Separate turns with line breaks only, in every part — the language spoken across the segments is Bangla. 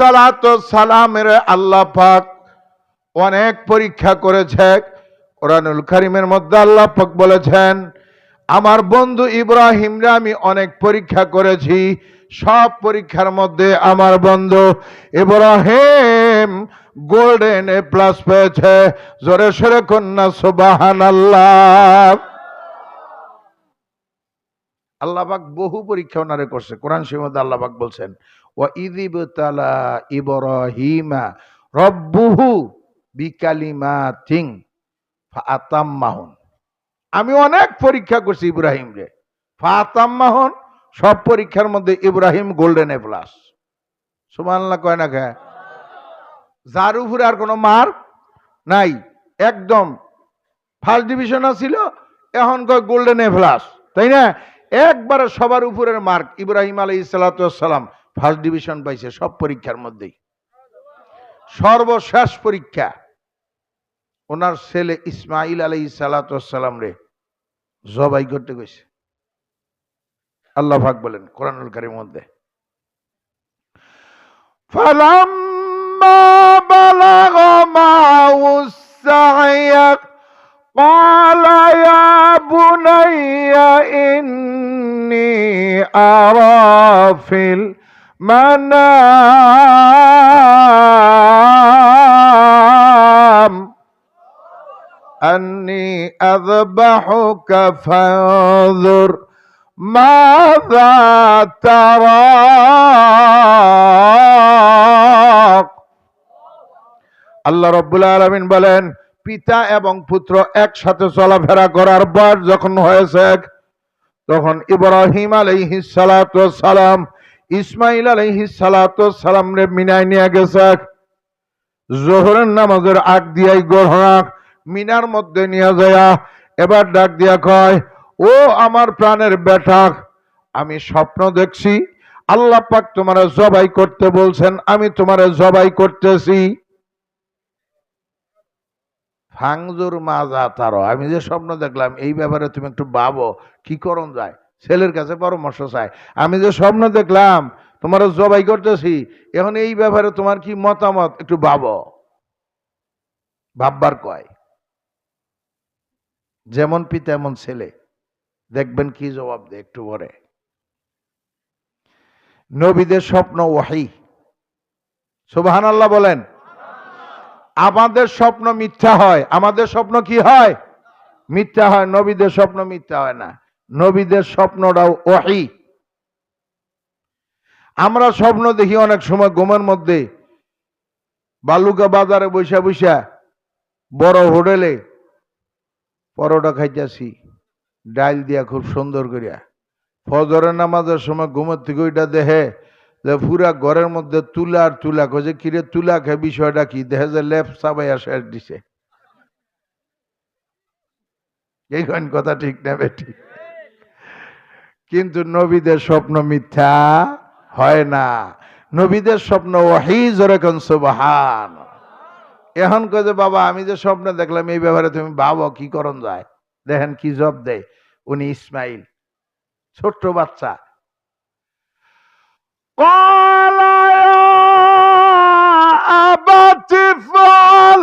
সালামের আল্লাহ পাক অনেক পরীক্ষা করেছে। কোরআনুল করিমের মধ্যে আল্লাহ পাক বলেছেন, আমার বন্ধু ইব্রাহিমরে আমি অনেক পরীক্ষা করেছি, সব পরীক্ষার মধ্যে আমার বন্ধু ইব্রাহিম গোল্ডেন এ প্লাস পেয়েছে। জোরে সরে কন্যা সুবাহান আল্লাহ আল্লাহবাক বহু পরীক্ষা ওনারে করছে। কোরআন শ্রীমদ আল্লাহবাক বলছেন ও ইবরাহিমা রব্বুহু বিকালিমা থিং ফাতাম্মাহুন। আমি অনেক পরীক্ষা করছি ইব্রাহিম রে। ফাতাম্মাহুন, সব পরীক্ষার মধ্যে ইব্রাহিম গোল্ডেন এ প্লাস। সুমান্লা কয় না কে? যার আর কোনো মার্ক নাই। একদম ফার্স্ট ডিভিশন ছিল, এখন কয় গোল্ডেন এ প্লাস। তাই না? একবারে সবার উপরের মার্ক ইব্রাহিম আলী সালাতাম ফার্স্ট ডিভিশন পাইছে সব পরীক্ষার মধ্যেই সর্বশেষ পরীক্ষা ওনার ছেলে ইসমাইল আলী সালাতাম রে জবাই করতে গেছে আল্লাহ ভাগ বলেন কোরআনুল কারির মধ্যে فلما بلغ معه السعي قال يا بني إني أرى في المنام أني أذبحك فانظر ماذا ترى আল্লাহ রব্বুল আলমিন বলেন পিতা এবং পুত্র একসাথে চলাফেরা করার পর যখন হয়েছে তখন ইব্রাহিম আলাইহি সালাম ইসমাইল আলাইহি সালাম রে মিনায় নিয়ে গেছে। জোহরের নামাজের আগ দিয়াই গড়া মিনার মধ্যে নিয়ে যায়, এবার ডাক দিয়া কয়, ও আমার প্রাণের বেটা, আমি স্বপ্ন দেখছি, আল্লাহ পাক তোমার জবাই করতে বলছেন, আমি তোমার জবাই করতেছি। ফাংজুর মাজা তারো আমি যে স্বপ্ন দেখলাম, এই ব্যাপারে তুমি একটু ভাবো, কি করণ যায়? ছেলের কাছে পরামর্শ চাই আমি যে স্বপ্ন দেখলাম তোমার জবাই করতেছি, এখন এই ব্যাপারে তোমার কি মতামত একটু ভাবো। ভাববার কয়? যেমন পিতা এমন ছেলে। দেখবেন কি জবাব দে একটু পরে। নবীদের স্বপ্ন ওয়াহি। সুবাহান আল্লাহ বলেন, আমাদের স্বপ্ন মিথ্যা হয়। আমাদের স্বপ্ন কি হয়? মিথ্যা হয়। নবীদের স্বপ্ন মিথ্যা হয় না। নবীদের স্বপ্নটাও ওহি। আমরা স্বপ্ন দেখি অনেক সময় ঘুমের মধ্যে বালুকা বাজারে বৈশা বৈশা বড় হোটেলে পরোটা খাইতেছি, ডাইল দিয়া খুব সুন্দর করিয়া। ফজরের নামাজের সময় ঘুমের থেকে ওইটা দেখে যে পুরা ঘরের মধ্যে তুলা আর তুলা কছে কিরে তুলা খেয়ে বিষয়টা কি? দেহে যে লেপ চাবাইয়া শেষ দিছে। এইখান কথা ঠিক না বেটি কিন্তু নবীদের স্বপ্ন মিথ্যা হয় না। নবীদের স্বপ্ন ওহি জোরে সুবাহান। এখন যে, বাবা, আমি যে স্বপ্ন দেখলাম, এই ব্যাপারে তুমি ভাবো, কি করণ যায়? দেখেন কি জব দেয়। উনি ইসমাইল, ছোট্ট বাচ্চা। আবাতি ফল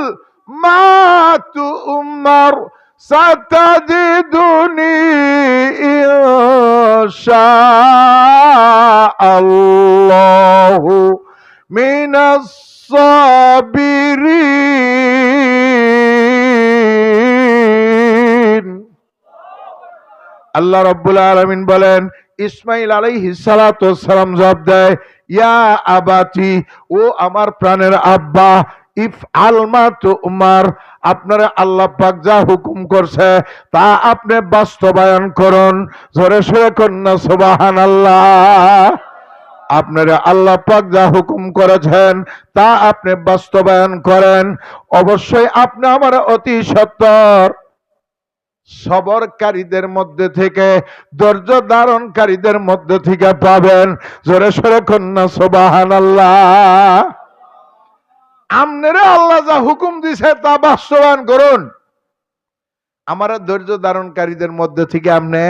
মা তু উমার ستجدني إن شاء الله من الصابرين আল্লাহ রব্বুল আলমিন বলেন ইসমাইল আলাইহি সালাম জবাব দেয় ইয়া আবাতি ও আমার প্রাণের আব্বা ইফ আলমা তো উমার, আপনারা আল্লাহ পাক যা হুকুম করছে তা আপনি বাস্তবায়ন করুন। জোরে সরে কন্যা সুবাহান আল্লাহ আপনারা আল্লাহ পাক যা হুকুম করেছেন তা আপনি বাস্তবায়ন করেন। অবশ্যই আপনি আমার অতি সত্তর। সবরকারীদের মধ্যে থেকে, ধৈর্য ধারণকারীদের মধ্যে থেকে পাবেন। জোরে সরে কন্যা সোবাহান আল্লাহ আমনেরে আল্লাহ যা হুকুম দিছে তা বাস্তবায়ন করুন। আমার ধৈর্য ধারণকারীদের মধ্যে থেকে আপনি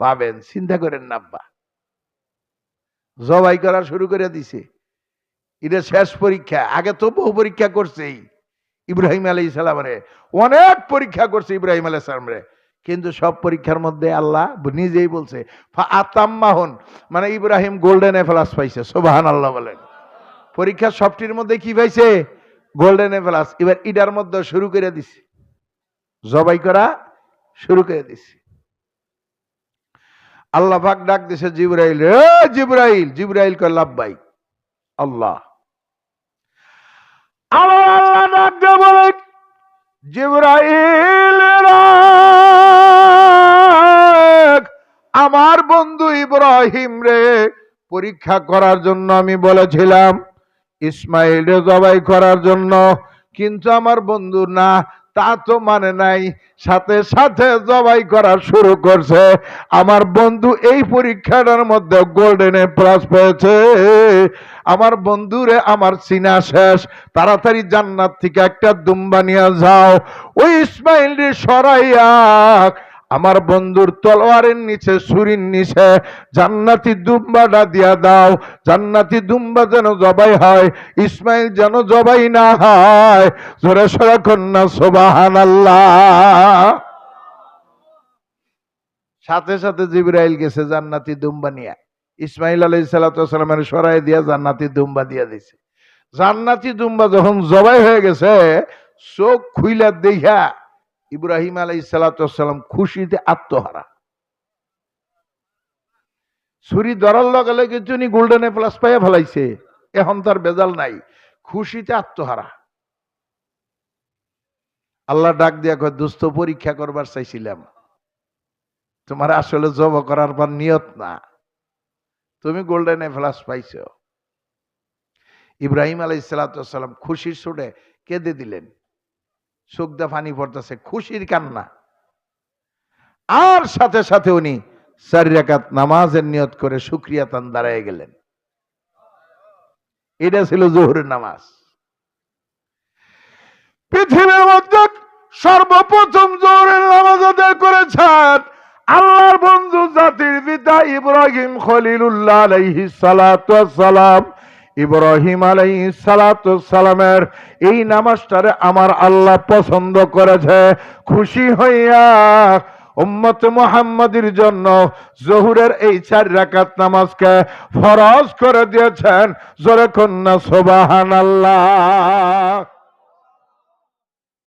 পাবেন। চিন্তা করেন না, আব্বা। জবাই করা শুরু করে দিছে। এটা শেষ পরীক্ষা। আগে তো বহু পরীক্ষা করছেই ইব্রাহিম আলাই সালামরে অনেক পরীক্ষা করছে ইব্রাহিম আলাই সালামরে কিন্তু সব পরীক্ষার মধ্যে আল্লাহ নিজেই বলছে আতাম্মাহন। মানে ইব্রাহিম গোল্ডেন এ প্লাস পাইছে সোবাহান আল্লাহ বলেন। পরীক্ষা সবটির মধ্যে কি পাইছে? গোল্ডেন প্লাস এবার ইডার মধ্যে শুরু করে দিছে। জবাই করা শুরু করে দিছে। আল্লাহ পাক ডাক দিছে জিব্রাইল জিব্রাইল জিব্রাইল কয় লাভবাই আল্লাহ। আল্লাহ ডাক বলে, জিব্রাইল আমার বন্ধু ইব্রাহিম রে, পরীক্ষা করার জন্য আমি বলেছিলাম ইসমাইল জবাই করার জন্য। কিন্তু আমার বন্ধু না, তা তো মানে নাই। সাথে সাথে জবাই করা শুরু করছে। আমার বন্ধু এই পরীক্ষাটার মধ্যে গোল্ডেনে প্লাস পেয়েছে। আমার বন্ধুরে আমার চিনা শেষ। তাড়াতাড়ি জান্নাত থেকে একটা দুম্বা নিয়ে যাও। ওই ইসমাইল সরাইয়া আমার বন্ধুর তলোয়ারের নিচে, ছুরির নিচে, জান্নাতি দুম্বাটা দিয়া দাও। জান্নাতি দুম্বা যেন জবাই হয়, ইসমাইল যেন জবাই না হয়। জোরে সরা কন্যা সোবাহান সাথে সাথে জিব্রাইল গেছে জান্নাতি দুম্বা নিয়ে। ইসমাইল আলাই সালাতামের সরাই দিয়া জান্নাতি দুম্বা দিয়া দিছে। জান্নাতি দুম্বা যখন জবাই হয়ে গেছে, চোখ খুইলা দেখা ইব্রাহিম আলাই সালাতাম খুশিতে আত্মহারা। ছুরি ধরার লগে লগে তিনি গোল্ডেনে প্লাস পাইয়া ফেলাইছে। এখন তার বেজাল নাই। খুশিতে আত্মহারা। আল্লাহ ডাক দিয়া কয় দুস্থ পরীক্ষা করবার চাইছিলাম। তোমার আসলে জব করার পর নিয়ত না। তুমি গোল্ডেনে প্লাস পাইছো। ইব্রাহিম আলাই সালাম খুশির সুরে কেঁদে দিলেন। দিয়ে পানি পড়তেছে, খুশির কান্না। আর সাথে সাথে উনি চারি রাকাত নামাজের নিয়ত করে সুক্রিয়া তান দাঁড়ায় গেলেন। এটা ছিল জোহরের নামাজ। পৃথিবীর মধ্যে সর্বপ্রথম জোহরের নামাজ আদায় করেছেন আল্লাহর বন্ধু জাতির পিতা ইব্রাহিম খলিলুল্লাহ আলাইহিস সালাম। ইব্রাহিম আলাই সালামের এই নামাজটারে আমার আল্লাহ পছন্দ করেছে। খুশি হইয়া উম্মত মোহাম্মদের জন্য জহুরের এই চার রাকাত নামাজকে ফরজ করে দিয়েছেন। জোরে কন্যা, সুবহানাল্লাহ।